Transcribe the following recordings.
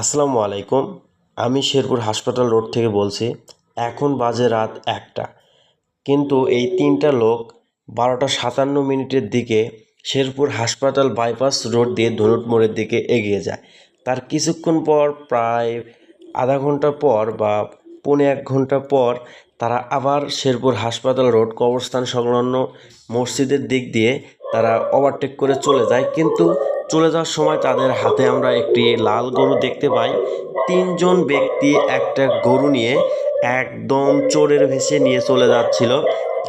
আসসালামু আলাইকুম। আমি শেরপুর হাসপাতাল রোড থেকে বলছি, এখন বাজে রাত একটা। কিন্তু এই তিনটা লোক বারোটা সাতান্ন মিনিটের দিকে শেরপুর হাসপাতাল বাইপাস রোড দিয়ে ধনুট মোড়ের দিকে এগিয়ে যায়। তার কিছুক্ষণ পর, প্রায় আধা ঘণ্টা পর বা পৌনে এক ঘণ্টা পর তারা আবার শেরপুর হাসপাতাল রোড কবরস্থান সংলগ্ন মসজিদের দিক দিয়ে তারা ওভারটেক করে চলে যায়। কিন্তু চলে যাওয়ার সময় তাদের হাতে আমরা একটি লাল গরু দেখতে পাই। তিনজন ব্যক্তি একটা গরু নিয়ে একদম চোরের ভেসে নিয়ে চলে যাচ্ছিল।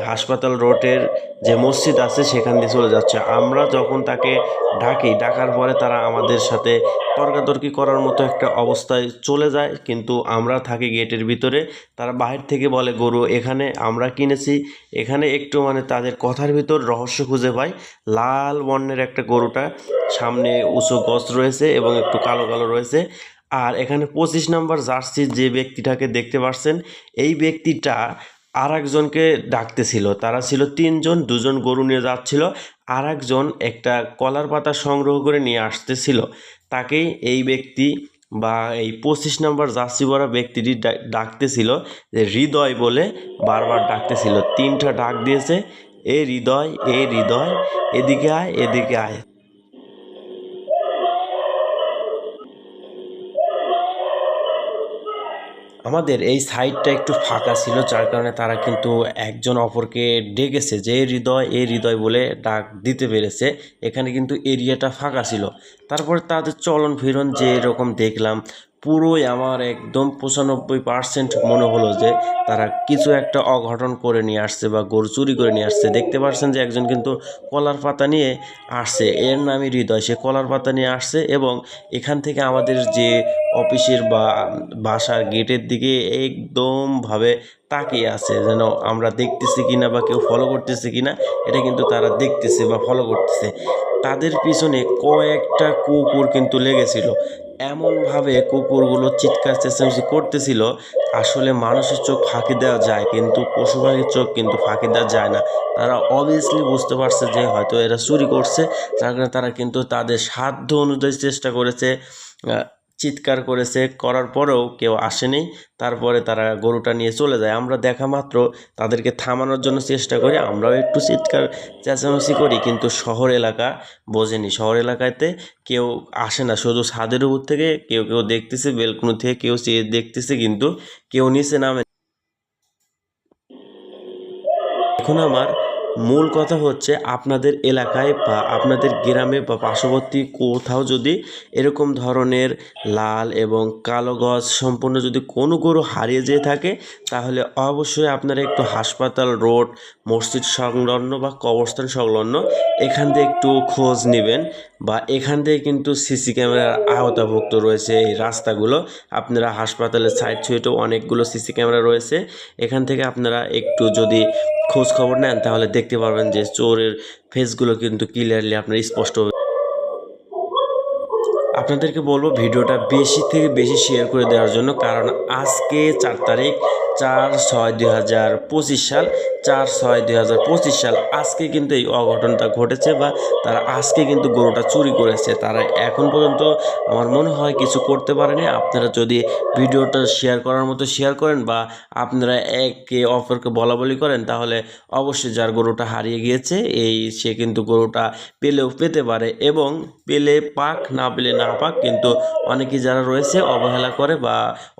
হাসপাতাল রোডের যে মসজিদ আছে, সেখান দিয়ে চলে যাচ্ছে। আমরা যখন তাকে ডাকি, ডাকার পরে তারা আমাদের সাথে তর্কাতর্কি করার মতো একটা অবস্থায় চলে যায়, কিন্তু আমরা থাকি গেটের ভিতরে। তারা বাহির থেকে বলে, গরু, এখানে আমরা কিনেছি। এখানে একটু মানে তাদের কথার ভিতর রহস্য খুঁজে পাই। লাল বর্ণের একটা গরুটা সামনে উঁচু গছ রয়েছে এবং একটু কালো কালো রয়েছে। আর এখানে পঁচিশ নম্বর জার্সির যে ব্যক্তিটাকে দেখতে পাচ্ছেন এই ব্যক্তিটা আর একজনকে ডাকতেছিল। তারা ছিল তিনজন, দুজন গরু নিয়ে যাচ্ছিল। আর একজন একটা কলার পাতা সংগ্রহ করে নিয়ে আসতেছিল। তাকেই এই ব্যক্তি বা এই পঁচিশ নম্বর জার্সি পরা ব্যক্তিটি ডাকতেছিল যে হৃদয় বলে বারবার ডাকতেছিল। তিনটা ডাক দিয়েছে, এ হৃদয় এ হৃদয়, এদিকে আয় এদিকে আয়। আমাদের এই সাইডটা একটু ফাঁকা ছিল, যার কারণে তারা কিন্তু একজন অপরকে ডেকেছে, যে হৃদয় এ হৃদয় বলে ডাক দিতে পেরেছে। এখানে কিন্তু এরিয়াটা ফাঁকা ছিল। তারপরে তাদের চলন ফিরন যে এরকম দেখলাম পুরোই আমার একদম পঁচানব্বই পার্সেন্ট মনে হলো যে তারা কিছু একটা অঘটন করে নিয়ে আসছে বা গরু চুরি করে নিয়ে আসছে। দেখতে পাচ্ছেন যে একজন কিন্তু কলার পাতা নিয়ে আসছে। এর নামই হৃদয়। সে কলার পাতা নিয়ে আসছে এবং এখান থেকে আমাদের যে অফিসের বা বাসার গেটের দিকে একদমভাবে তাকিয়ে আছে যেন আমরা দেখতেছি কিনা বা কেউ ফলো করতেছে কিনা, এটা কিন্তু তারা দেখতেছে বা ফলো করতেছে। তাদের পিছনে কয়েকটা কুকুর কিন্তু লেগেছিল। এমনভাবে কুকুরগুলো চিৎকার, চেঁচামেচি করতেছিল, আসলে মানুষের চোখ ফাঁকি দেওয়া যায়, কিন্তু পশু পাখির চোখ কিন্তু ফাঁকি দেওয়া যায় না। তারা অবভিয়াসলি বুঝতে পারছে যে হয়তো এরা চুরি করছে, যার কারণে তারা কিন্তু তাদের সাধ্য অনুযায়ী চেষ্টা করেছে চিৎকার করেছে, করার পরেও কেউ আসেনি। তারপরে তারা গরুটা নিয়ে চলে যায়। আমরা দেখা মাত্র তাদেরকে থামানোর জন্য চেষ্টা করি। আমরাও একটু চিৎকার, চেঁচামেচি করি, কিন্তু শহর এলাকা বোঝেনি। শহর এলাকাতে কেউ আসে না। শুধু ছাদের উপর থেকে কেউ কেউ দেখতেছে, বেলকুনু থেকে কেউ চেয়ে দেখতেছে, কিন্তু কেউ নিচে নামে। এখন আমার মূল কথা হচ্ছে আপনাদের এলাকায় বা আপনাদের গ্রামে বা পার্শ্ববর্তী কোথাও যদি এরকম ধরনের লাল এবং কালো গজ সম্পূর্ণ যদি কোনো গরু হারিয়ে যেয়ে থাকে, তাহলে অবশ্যই আপনারা একটু হাসপাতাল, রোড, মসজিদ সংলগ্ন বা কবরস্থান সংলগ্ন এখান থেকে একটু খোঁজ নেবেন বা এখান থেকে কিন্তু সিসি ক্যামেরার আওতাভুক্ত রয়েছে এই রাস্তাগুলো। আপনারা হাসপাতালের সাইড ছুঁয়েও অনেকগুলো সিসি ক্যামেরা রয়েছে। এখান থেকে আপনারা একটু যদি খোঁজ খবর নেন, তাহলে দেখতে পারবেন যে চোরের ফেসগুলো কিন্তু ক্লিয়ারলি আপনার স্পষ্ট আপনাদেরকে বলব, ভিডিওটা বেশি থেকে বেশি শেয়ার করে দেওয়ার জন্য, কারণ আজকে চার তারিখ চার ছয় দুই হাজার পঁচিশ সাল, চার ছয় দুই হাজার পঁচিশ সাল আজকে কিন্তু এই অঘটনটা ঘটেছে বা তারা আজকে কিন্তু গরুটা চুরি করেছে। তারা এখন পর্যন্ত আমার মনে হয় কিছু করতে পারেনি। আপনারা যদি ভিডিওটা শেয়ার করার মতো শেয়ার করেন বা আপনারা একে অপরকে বলা বলি করেন, তাহলে অবশ্যই যার গরুটা হারিয়ে গিয়েছে, এই সে কিন্তু গরুটা পেলেও পেতে পারে এবং পেলে পাক, না পেলে না পাক কিন্তু অনেকে যারা রয়েছে, অবহেলা করে বা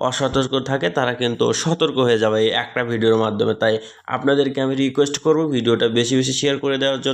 অসতর্ক থাকে, তারা কিন্তু সতর্ক হয়ে যাবে এই একটা ভিডিওর মাধ্যমে। তাই আপনাদেরকে আমি রিকোয়েস্ট করব ভিডিওটা বেশি বেশি শেয়ার করে দেওয়ার জন্য।